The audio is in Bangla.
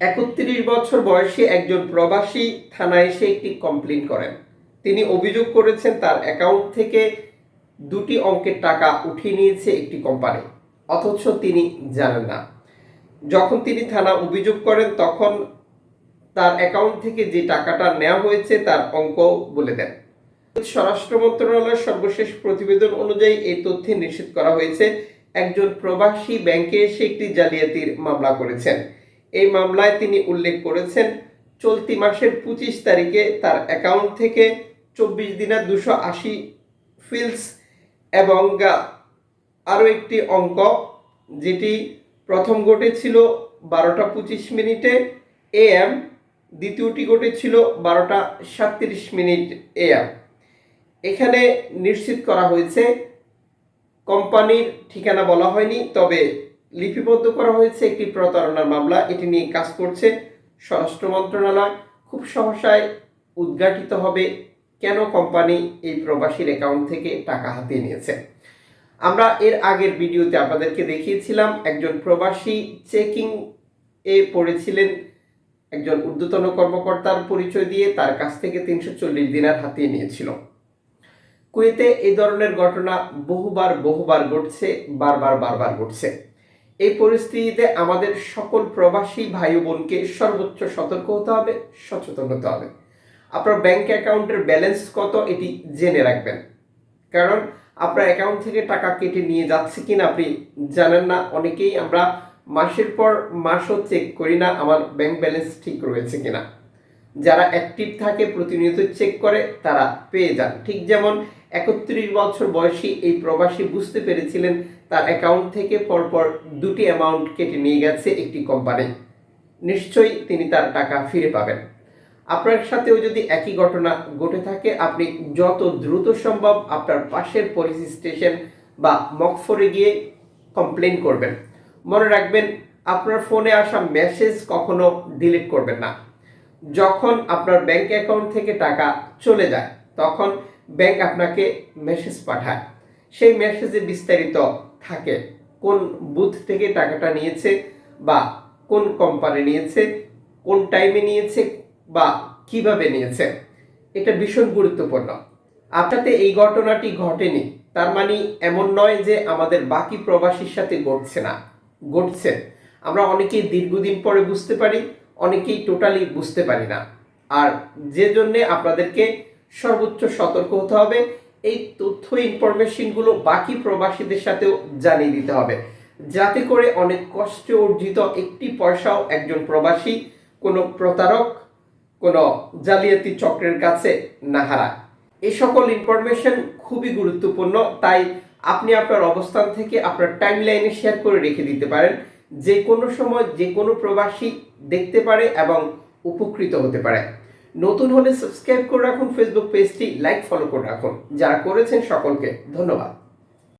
একত্রিশ বছর বয়সী একজন প্রবাসী থানায় এসে একটি কমপ্লেন করেন। তিনি অভিযোগ করেছেন তার অ্যাকাউন্ট থেকে দুটি অঙ্কের টাকা উঠিয়ে নিয়েছে একটি কোম্পানি অথচ তিনি জানেন না। যখন তিনি থানা অভিযোগ করেন, তখন তার অ্যাকাউন্ট থেকে যে টাকাটা নেওয়া হয়েছে তার অঙ্ক বলে দেন। স্বরাষ্ট্র মন্ত্রণালয়ের সর্বশেষ প্রতিবেদন অনুযায়ী এই তথ্যে নিশ্চিত করা হয়েছে, একজন প্রবাসী ব্যাংকে এসে একটি জালিয়াতির মামলা করেছেন। এই মামলায় তিনি উল্লেখ করেছেন, চলতি মাসের পঁচিশ তারিখে তার অ্যাকাউন্ট থেকে চব্বিশ দিনের দুশো আশি ফিলস এবং আরও একটি অঙ্ক, যেটি প্রথম ঘটেছিল বারোটা পঁচিশ মিনিটে এএম দ্বিতীয়টি ঘটেছিল বারোটা সাতত্রিশ মিনিট এএম এখানে নিশ্চিত করা হয়েছে, কোম্পানির ঠিকানা বলা হয়নি, তবে লিপিবদ্ধ করা হয়েছে একটি প্রতারণার মামলা। এটি নিয়ে কাজ করছে স্বরাষ্ট্র মন্ত্রণালয়। খুব সহসায় উদ্ঘাটিত হবে কেন কোম্পানি এই প্রবাসীর অ্যাকাউন্ট থেকে টাকা হাতিয়ে নিয়েছে। আমরা এর আগের ভিডিওতে আপনাদেরকে দেখিয়েছিলাম, একজন প্রবাসী চেকিং এ পড়েছিলেন একজন ঊর্ধ্বতন কর্মকর্তার পরিচয় দিয়ে, তার কাছ থেকে তিনশো চল্লিশ দিনার হাতিয়ে নিয়েছিল। কুয়েতে এই ধরনের ঘটনা বহুবার বহুবার ঘটছে, বারবার বারবার ঘটছে। এই পরিস্থিতিতে আমাদের সকল প্রবাসী ভাই বোনকে সর্বোচ্চ সতর্ক হতে হবে, সচেতন হতে হবে। আপনার ব্যাংক অ্যাকাউন্টের ব্যালেন্স কত এটি জেনে রাখবেন। কারণ আপনার অ্যাকাউন্ট থেকে টাকা কেটে নিয়ে যাচ্ছে কিনা আপনি জানেন না, অনেকেই আমরা মাসের পর মাসও চেক করি না আমার ব্যাংক ব্যালেন্স ঠিক রয়েছে কিনা। যারা অ্যাক্টিভ থাকে, প্রতিনিয়ত চেক করে, তারা পেয়ে যান। ঠিক যেমন একত্রিশ বছর বয়সী এই প্রবাসী বুঝতে পেরেছিলেন, তার অ্যাকাউন্ট থেকে পরপর দুটি অ্যামাউন্ট কেটে নিয়ে গেছে একটি কোম্পানি নিশ্চয়ই তিনি তার টাকা ফিরে পাবেন। আপনার সাথেও যদি একই ঘটনা ঘটে থাকে, আপনি যত দ্রুত সম্ভব আপনার পাশের পুলিশ স্টেশন বা মকফরে গিয়ে কমপ্লেন করবেন। মনে রাখবেন, আপনার ফোনে আসা মেসেজ কখনো ডিলিট করবেন না। যখন আপনার ব্যাংক অ্যাকাউন্ট থেকে টাকা চলে যায়, তখন ব্যাংক আপনাকে মেসেজ পাঠায়। সেই মেসেজে বিস্তারিত থাকে কোন বুথ থেকে টাকাটা নিয়েছে বা কোন কোম্পানি নিয়েছে, কোন টাইমে নিয়েছে বা কীভাবে নিয়েছে। এটা ভীষণ গুরুত্বপূর্ণ। আপনাতে এই ঘটনাটি ঘটেনি। তার মানে এমন নয় যে আমাদের বাকি প্রবাসীর সাথে ঘটছে না, ঘটছে। আমরা অনেকেই দীর্ঘদিন পরে বুঝতে পারি অনেকেই টোটালি বুঝতে পারি না। আর যে জন্যে আপনাদেরকে সর্বোচ্চ সতর্ক হতে হবে, এই তথ্য ইনফরমেশনগুলো বাকি প্রবাসীদের সাথেও জানিয়ে দিতে হবে। যাতে করে অনেক কষ্টে অর্জিত একটি পয়সাও একজন প্রবাসী, কোনো প্রতারক, কোনো জালিয়াতি চক্রের কাছে না হারায়। এই সকল ইনফরমেশন খুবই গুরুত্বপূর্ণ, তাই আপনি আপনার অবস্থান থেকে আপনার টাইম লাইনে শেয়ার করে রেখে দিতে পারেন। যে কোনো সময় যে কোনো প্রবাসী দেখতে পারে এবং উপকৃত হতে পারে। নতুন হলে সাবস্ক্রাইব করে রাখুন ফেসবুক পেজটি লাইক ফলো করে রাখুন। যারা করেছেন সকলকে ধন্যবাদ।